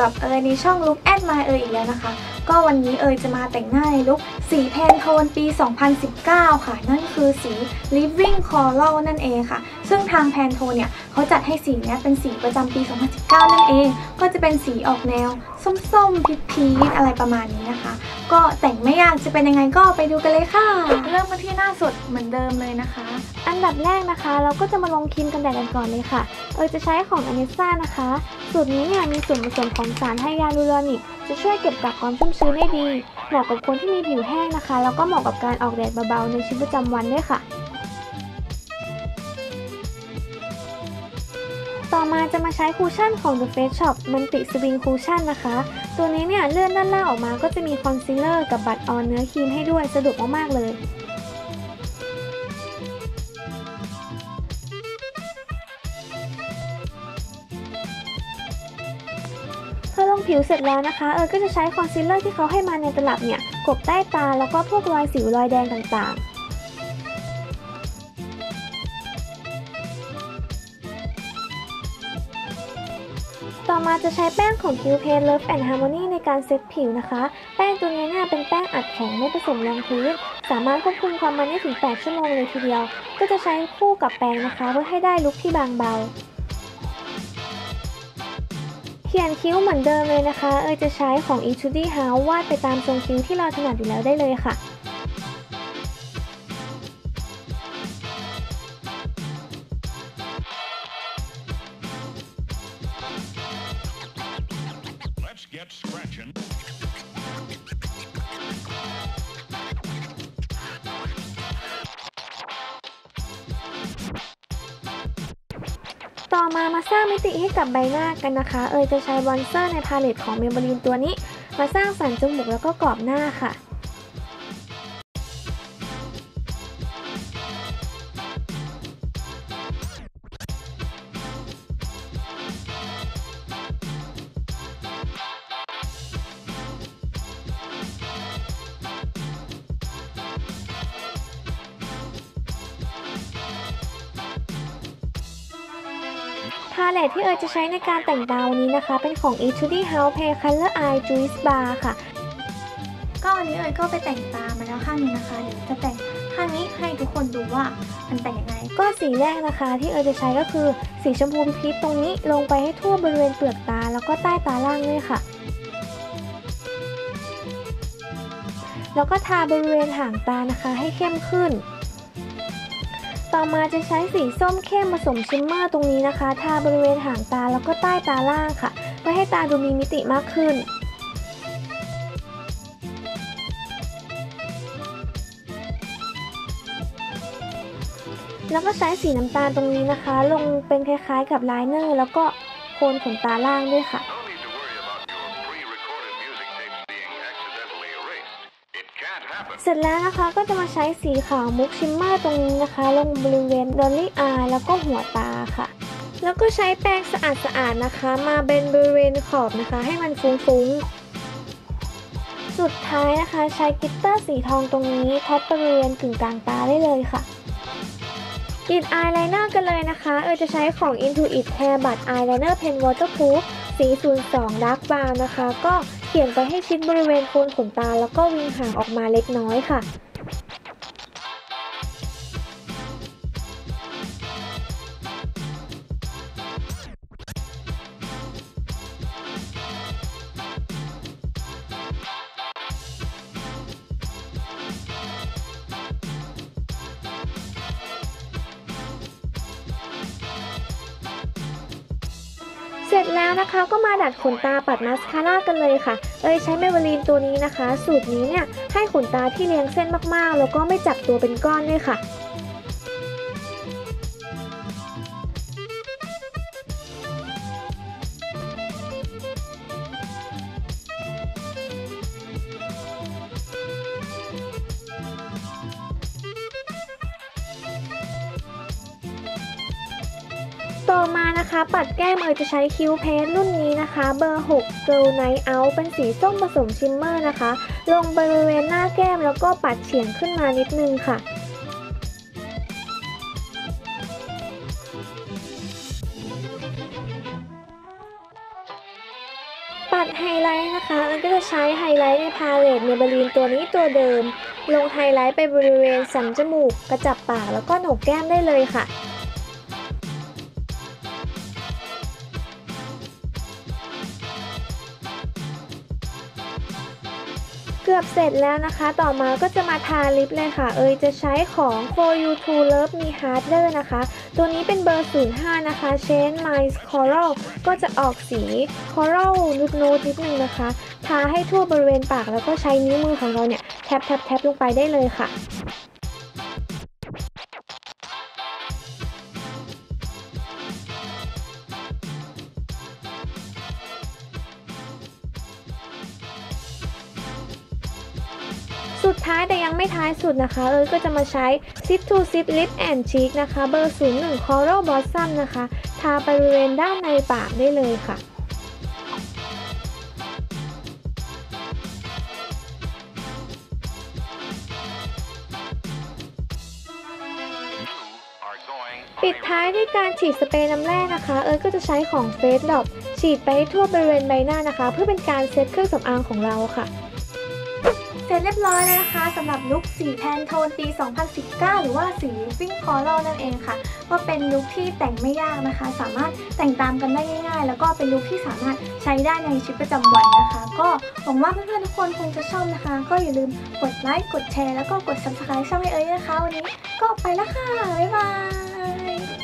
กับเอยในช่องลุคแอดมาเอยอีกแล้วนะคะ ก็วันนี้เอยจะมาแต่งหน้าในลุคสีแพนโทนปี 2019 ค่ะ นั่นคือสี Living Coral นั่นเองค่ะ ซึ่งทางแพนโทเนี่ยเขาจัดให้สีนี้เป็นสีประจำปี 2019 นั่นเอง ก็จะเป็นสีออกแนว ส้มๆพีชๆอะไรประมาณนี้นะคะ ก็แต่งไม่ยากจะเป็นยังไงก็ไปดูกันเลยค่ะ เริ่มมาที่หน้าสดเหมือนเดิมเลยนะคะ อันดับแรกนะคะ เราก็จะมาลงครีมกันแดดกันก่อนเลยค่ะเออจะใช้ของอเนซ่านะคะสูตรนี้เนี่ยมีส่วนผสมของสารไฮยาลูรอนิกจะช่วยเก็บกักความชุ่มชื้นได้ดี เหมาะกับคนที่มีผิวแห้งนะคะ แล้วก็เหมาะกับการออกแดดเบาๆในชีวิตประจำวันด้วยค่ะ มาจะมาใช้คูชั่นของ The Face Shop มันติสวิงคูชั่นนะคะ ตัวนี้เนี่ยเลื่อนด้านล่างออกมาก็จะมีคอนซีลเลอร์กับบัตรออนเนื้อครีมให้ด้วยสะดวกมากๆเลยพอลงผิวเสร็จแล้วนะคะ เออก็จะใช้คอนซีลเลอร์ที่เขาให้มาในตลับเนี่ย กบใต้ตาแล้วก็พวกรอยสิวรอยแดงต่างๆ ต่อมาจะใช้แป้งของ Q p a Love and Harmony ในการเซตผิวนะคะ แป้งตัวนี้เนี่ยเป็นแป้งอัดแข็งไม่ผสมรองพื้น สามารถควบคุมความมันได้ถึง 8 ชั่วโมงเลยทีเดียว ก็จะใช้คู่กับแป้งนะคะเพื่อให้ได้ลุคที่บางเบา เขียนคิ้วเหมือนเดิมเลยนะคะ เอยจะใช้ของ e t u d y House วาดไปตามทรงคิ้วที่เราถนัดอยู่แล้วได้เลยค่ะ get scratching. ต่อมามาสร้างมิติให้กับใบหน้ากันนะคะ เอยจะใช้บอนเซอร์ในพาเลตของเมมเบลีนตัวนี้ มาสร้างสันจมูกแล้วก็กรอบหน้าค่ะาเลตที่เอยจะใช้ในการแต่งตาวันนี้นะคะ เป็นของ Etude House Pay Color Eye Juice Bar ค่ะ ก็วันนี้เอยก็ไปแต่งตามาแล้วข้างนึงนะคะ เดี๋ยวจะแต่งข้างนี้ให้ทุกคนดูว่ามันแต่งยังไง ก็สีแรกนะคะที่เอยจะใช้ก็คือสีชมพูพีชตรงนี้ลงไปให้ทั่วบริเวณเปลือกตา แล้วก็ใต้ตาล่างด้วยค่ะ แล้วก็ทาบริเวณห่างตานะคะให้เข้มขึ้น ต่อมาจะใช้สีส้มเข้มผสมชิมเมอร์ตรงนี้นะคะ ทาบริเวณหางตาแล้วก็ใต้ตาล่างค่ะเพื่อให้ตาดูมีมิติมากขึ้น แล้วก็ใช้สีน้ำตาลตรงนี้นะคะ ลงเป็นคล้ายๆกับไลเนอร์แล้วก็โคนขนตาล่างด้วยค่ะ เสร็จแล้วนะคะก็จะมาใช้สีขาวมุกชิมเมอร์ตรงนี้นะคะ ลงบริเวณดอลลี่อายแล้วก็หัวตาค่ะ แล้วก็ใช้แปรงสะอาดๆนะคะ มาเป็นบริเวณขอบนะคะ ให้มันฟุ้งๆ สุดท้ายนะคะใช้กิตเตอร์สีทองตรงนี้ท็อปบริเวณกึ่งกลางตาได้เลยค่ะกรีดอายไลเนอร์กันเลยนะคะ เออจะใช้ของ Intuit Hair Butt Eyeliner Pen Waterproof สี02 Dark Brown นะคะ ก็ เขียนไปให้ชิดบริเวณโคนขนตาแล้วก็วิงหางออกมาเล็กน้อยค่ะ ร็จแล้วนะคะก็มาดัดขนตาปัดมาสคาร่ากันเลยค่ะเอ้ยใช้เมเบลีนตัวนี้นะคะ สูตรนี้เนี่ยให้ขนตาที่เลี้ยงเส้นมากๆ แล้วก็ไม่จับตัวเป็นก้อนด้วยค่ะ ต่อมานะคะปัดแก้มเอยจะใช้คิ้วเพสรุ่นนี้นะคะ เบอร์ 6 Girl Night Out เป็นสีส้มผสมชิมเมอร์นะคะ ลงบริเวณหน้าแก้มแล้วก็ปัดเฉียงขึ้นมานิดนึงค่ะปไฮไลท์นะคะอิญก็จะใช้ไฮไลท์ในพาเลตเมเบลีนตัวนี้ตัวเดิม ลงไฮไลท์ไปบริเวณสันจมูก กระจับปากแล้วก็โหนกแก้มได้เลยค่ะ กือบเสร็จแล้วนะคะ ต่อมาก็จะมาทาลิปเลยค่ะ เอยจะใช้ของ For You to Love Me Harder นะคะ ตัวนี้เป็นเบอร์ 05 นะคะ Shade My Coral ก็จะออกสี Coral นุดนูดนิดนึงนะคะ ทาให้ทั่วบริเวณปากแล้วก็ใช้นิ้วมือของเราเนี่ย แทบแทบแทบลงไปได้เลยค่ะ สุดท้ายแต่ยังไม่ท้ายสุดนะคะ เอยก็จะมาใช้ Sit to Sit Lip and Cheek นะคะ เบอร์ 01 Coral Blossom นะคะ ทาไปบริเวณด้านในปากได้เลยค่ะปิดท้ายด้วยการฉีดสเปรย์น้ำแร่นะคะ เอิร์ธก็จะใช้ของเฟสดอปฉีดไปทั่วบริเวณใบหน้านะคะ เพื่อเป็นการเซตเครื่องสำอางของเราค่ะ เสร็จเรียบร้อยแล้วนะคะสำหรับลุคสีแพนโทนปี 2019 หรือว่าสี Living Coral นั่นเองค่ะ ก็เป็นลุคที่แต่งไม่ยากนะคะ สามารถแต่งตามกันได้ง่ายๆ แล้วก็เป็นลุคที่สามารถใช้ได้ในชีวิตประจำวันนะคะ ก็หวังว่าเพื่อนๆทุกคนคงจะชอบนะคะ ก็อย่าลืมกดไลค์กดแชร์แล้วก็กด subscribe ช่องให้เอ้ยนะคะ วันนี้ก็ไปแล้วค่ะ บ๊ายบาย